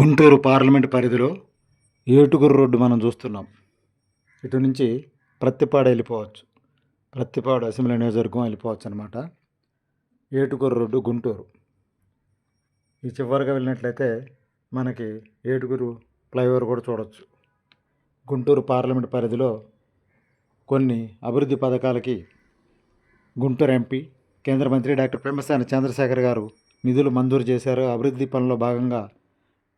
Guntur parliament పరిధిలో ఏటుగురు road మనం చూస్తున్నాం. ఇటు నుంచి ప్రత్తిపాడు వెళ్ళిపోవచ్చు. ప్రత్తిపాడు అసెంబ్లీ నియోజకవర్గం వెళ్ళిపోవచ్చు అనమాట ఏటుగురు రోడ్డు గుంటూరు. ఈ చివరిగా వెళ్ళినట్లయితే మనకి ఏటుగురు ఫ్లైఓవర్ కూడా చూడవచ్చు గుంటూరు పార్లమెంట్ పరిధిలో కొన్ని అభివృద్ధి పథకాలకి గుంటూరు ఎంపీ కేంద్ర మంత్రి డాక్టర్ పెమ్మసాని చంద్రశేఖర్ గారు నిధులు మంజూరు చేశారు. అభివృద్ధి పనుల్లో భాగంగా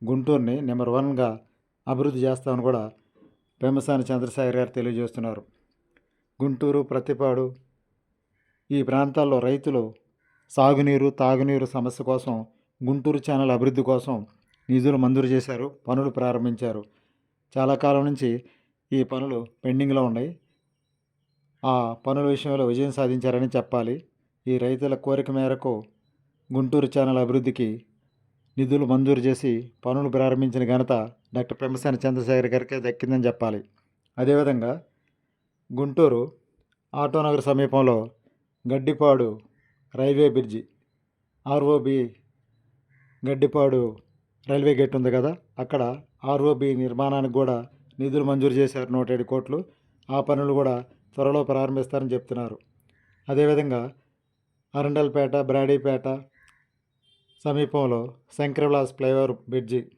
గుంటూరుని నెంబర్ వన్గా అభివృద్ధి చేస్తామని కూడా పెమ్మసాని చంద్రశేఖర్ గారు తెలియజేస్తున్నారు. గుంటూరు ప్రతిపాడు ఈ ప్రాంతాల్లో రైతులు సాగునీరు తాగునీరు సమస్య కోసం గుంటూరు ఛానల్ అభివృద్ధి కోసం నిధులు మంజూరు చేశారు పనులు ప్రారంభించారు. చాలా కాలం నుంచి ఈ పనులు పెండింగ్లో ఉన్నాయి. ఆ పనుల విషయంలో విజయం సాధించారని చెప్పాలి. ఈ రైతుల కోరిక మేరకు గుంటూరు ఛానల్ అభివృద్ధికి నిధులు మంజూరు చేసి పనులు ప్రారంభించిన ఘనత డాక్టర్ పెమ్మసాని చంద్రశేఖర్ గారికి దక్కిందని చెప్పాలి. అదేవిధంగా గుంటూరు ఆటోనగర్ సమీపంలో Gaddipadu railway bridge ROB Gaddipadu railway gate ఉంది కదా అక్కడ ఆర్ఓబి నిర్మాణానికి కూడా నిధులు మంజూరు చేశారు నూట ఏడు కోట్లు. ఆ పనులు కూడా త్వరలో ప్రారంభిస్తారని చెప్తున్నారు. అదేవిధంగా అరండల్పేట బ్రాడీపేట సమీపంలో శంకరవిలాస్ ఫ్లైఓవర్ బ్రిడ్జి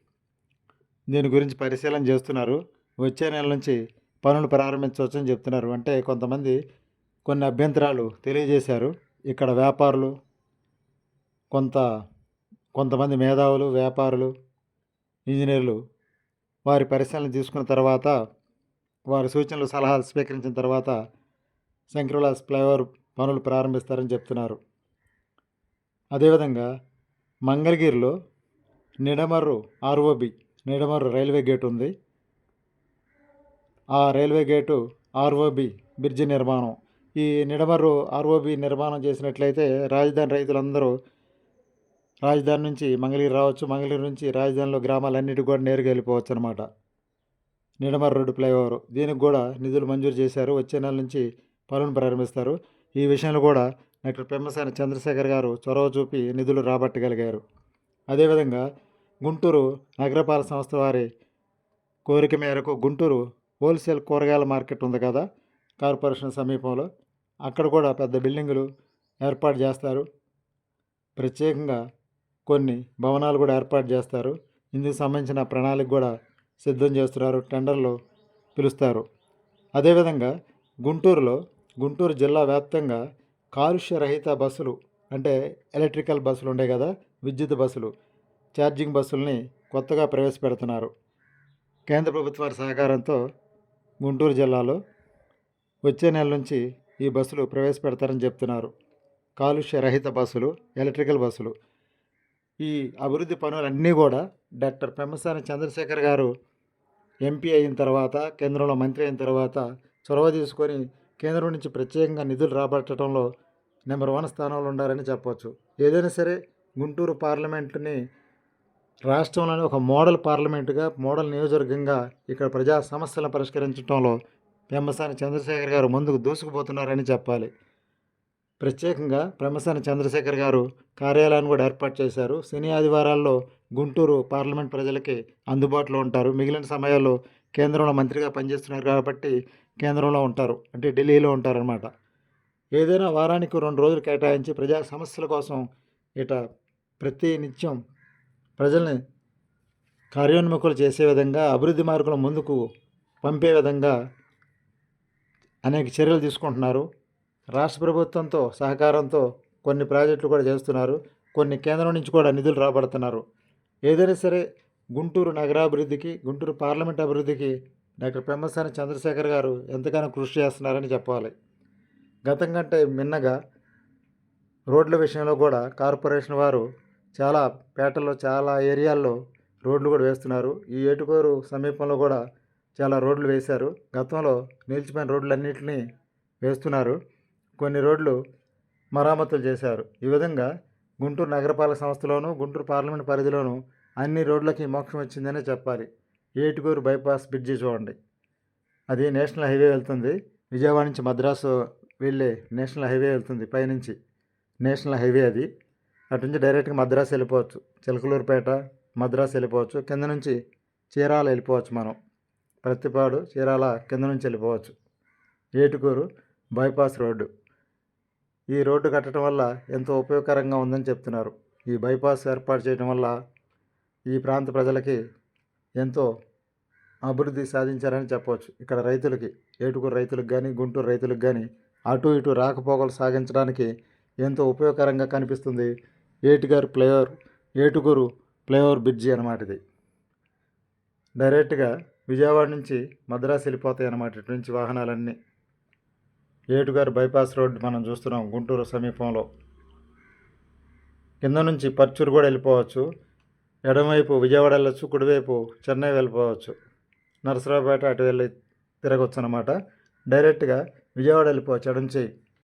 దీని గురించి పరిశీలన చేస్తున్నారు. వచ్చే నెల నుంచి పనులు ప్రారంభించవచ్చని చెప్తున్నారు. అంటే కొంతమంది కొన్ని అభ్యంతరాలు తెలియజేశారు. ఇక్కడ వ్యాపారులు కొంత కొంతమంది మేధావులు వ్యాపారులు ఇంజనీర్లు వారి పరిశీలన తీసుకున్న తర్వాత వారి సూచనలు సలహాలు స్వీకరించిన తర్వాత శంకరవిలాస్ ఫ్లైఓవర్ పనులు ప్రారంభిస్తారని చెప్తున్నారు. అదేవిధంగా మంగళగిరిలో Nidamarru ROB Nidamarru railway gate ఉంది. ఆ రైల్వే గేటు ఆర్ఓబి బ్రిడ్జి నిర్మాణం. ఈ నిడమర్రు ఆర్ఓబి నిర్మాణం చేసినట్లయితే రాజధాని రైతులందరూ రాజధాని నుంచి మంగళగిరి రావచ్చు. మంగళగిరి నుంచి రాజధానిలో గ్రామాలన్నిటి కూడా నేరుగా వెళ్ళిపోవచ్చు అనమాట నిడమర్రు రోడ్డు ఫ్లైఓవర్. దీనికి కూడా నిధులు మంజూరు చేశారు. వచ్చే నెల నుంచి పనులు ప్రారంభిస్తారు. ఈ విషయంలో కూడా డాక్టర్ పెమ్మసాని చంద్రశేఖర్ గారు చొరవ చూపి నిధులు రాబట్టగలిగారు. అదేవిధంగా గుంటూరు నగరపాలక సంస్థ వారి కోరిక మేరకు గుంటూరు హోల్సేల్ కూరగాయల మార్కెట్ ఉంది కదా కార్పొరేషన్ సమీపంలో. అక్కడ కూడా పెద్ద బిల్డింగులు ఏర్పాటు చేస్తారు. ప్రత్యేకంగా కొన్ని భవనాలు కూడా ఏర్పాటు చేస్తారు. ఇందుకు సంబంధించిన ప్రణాళిక కూడా సిద్ధం చేస్తున్నారు టెండర్లు పిలుస్తారు. అదేవిధంగా గుంటూరులో గుంటూరు జిల్లా వ్యాప్తంగా కాలుష్య రహిత బస్సులు అంటే ఎలక్ట్రికల్ బస్సులు ఉండే కదా విద్యుత్ బస్సులు ఛార్జింగ్ బస్సుల్ని కొత్తగా ప్రవేశపెడుతున్నారు. కేంద్ర ప్రభుత్వాల సహకారంతో గుంటూరు జిల్లాలో వచ్చే నెల నుంచి ఈ బస్సులు ప్రవేశపెడతారని చెప్తున్నారు. కాలుష్య రహిత బస్సులు ఎలక్ట్రికల్ బస్సులు. ఈ అభివృద్ధి పనులన్నీ కూడా డాక్టర్ పెమ్మసాని చంద్రశేఖర్ గారు ఎంపీ అయిన తర్వాత కేంద్రంలో మంత్రి అయిన తర్వాత చొరవ తీసుకొని కేంద్రం నుంచి ప్రత్యేకంగా నిధులు రాబట్టడంలో నెంబర్ వన్ స్థానంలో ఉండాలని చెప్పవచ్చు ఏదైనా సరే గుంటూరు పార్లమెంటుని రాష్ట్రంలోని ఒక మోడల్ పార్లమెంటుగా మోడల్ నియోజకవర్గంగా ఇక్కడ ప్రజా సమస్యలను పరిష్కరించడంలో పెమ్మసాని చంద్రశేఖర్ గారు ముందుకు దూసుకుపోతున్నారని చెప్పాలి. ప్రత్యేకంగా పెమ్మసాని చంద్రశేఖర్ గారు కార్యాలయాన్ని కూడా ఏర్పాటు చేశారు. శని ఆదివారాల్లో గుంటూరు పార్లమెంట్ ప్రజలకి అందుబాటులో ఉంటారు. మిగిలిన సమయాల్లో కేంద్రంలో మంత్రిగా పనిచేస్తున్నారు కాబట్టి కేంద్రంలో ఉంటారు. అంటే ఢిల్లీలో ఉంటారనమాట ఏదైనా వారానికి రెండు రోజులు కేటాయించి ప్రజా సమస్యల కోసం ఇట ప్రతి నిత్యం ప్రజల్ని కార్యోన్ముఖులు చేసే విధంగా అభివృద్ధి మార్గంలో ముందుకు పంపే విధంగా అనేక చర్యలు తీసుకుంటున్నారు. రాష్ట్ర ప్రభుత్వంతో సహకారంతో కొన్ని ప్రాజెక్టులు కూడా చేస్తున్నారు. కొన్ని కేంద్రం నుంచి కూడా నిధులు రాబడుతున్నారు. ఏదైనా సరే గుంటూరు నగరాభివృద్ధికి గుంటూరు పార్లమెంట్ అభివృద్ధికి డాక్టర్ పెమ్మసాని చంద్రశేఖర్ గారు ఎంతగానో కృషి చేస్తున్నారని చెప్పాలి. గతం కంటే మిన్నగా రోడ్ల విషయంలో కూడా కార్పొరేషన్ వారు చాలా పేటల్లో చాలా ఏరియాల్లో రోడ్లు కూడా వేస్తున్నారు. ఈ ఏటుకోరు సమీపంలో కూడా చాలా రోడ్లు వేశారు. గతంలో నిలిచిపోయిన రోడ్లన్నింటినీ వేస్తున్నారు. కొన్ని రోడ్లు మరామతులు చేశారు. ఈ విధంగా గుంటూరు నగరపాలక సంస్థలోను గుంటూరు పార్లమెంట్ పరిధిలోను అన్ని రోడ్లకి మోక్షం వచ్చిందనే చెప్పాలి. ఏటుకూరు బైపాస్ బ్రిడ్జి చూడండి. అది నేషనల్ హైవే వెళ్తుంది. విజయవాడ నుంచి మద్రాసు వెళ్ళే నేషనల్ హైవే వెళ్తుంది పైనుంచి. నేషనల్ హైవే అది. అటు నుంచి డైరెక్ట్గా మద్రాసు వెళ్ళిపోవచ్చు. చిలకలూరుపేట మద్రాసు వెళ్ళిపోవచ్చు. కింద నుంచి చీరాల వెళ్ళిపోవచ్చు మనం. ప్రతిపాడు చీరాల కింద నుంచి వెళ్ళిపోవచ్చు. Etukuru bypass road. ఈ రోడ్డు కట్టడం వల్ల ఎంతో ఉపయోగకరంగా ఉందని చెప్తున్నారు. ఈ బైపాస్ ఏర్పాటు చేయడం వల్ల ఈ ప్రాంత ప్రజలకి ఎంతో అభివృద్ధి సాధించారని చెప్పవచ్చు. ఇక్కడ రైతులకి ఏటుకూరు రైతులకు కానీ గుంటూరు రైతులకు కానీ అటు ఇటు రాకపోకలు సాగించడానికి ఎంతో ఉపయోగకరంగా కనిపిస్తుంది. Etukuru flyover Etukuru flyover bridge అనమాట ఇది. డైరెక్ట్గా విజయవాడ నుంచి మద్రాసు వెళ్ళిపోతాయి అన్నమాట ఇటు నుంచి వాహనాలన్నీ. ఏటుగారు బైపాస్ రోడ్డు మనం చూస్తున్నాం గుంటూరు సమీపంలో. కింద నుంచి పర్చూరు కూడా వెళ్ళిపోవచ్చు. ఎడమవైపు విజయవాడ వెళ్ళొచ్చు కుడివైపు చెన్నై వెళ్ళిపోవచ్చు. నరసరావుపేట అటు వెళ్ళి తిరగవచ్చు అనమాట డైరెక్ట్గా విజయవాడ వెళ్ళిపోవచ్చు ఎడమ నుంచి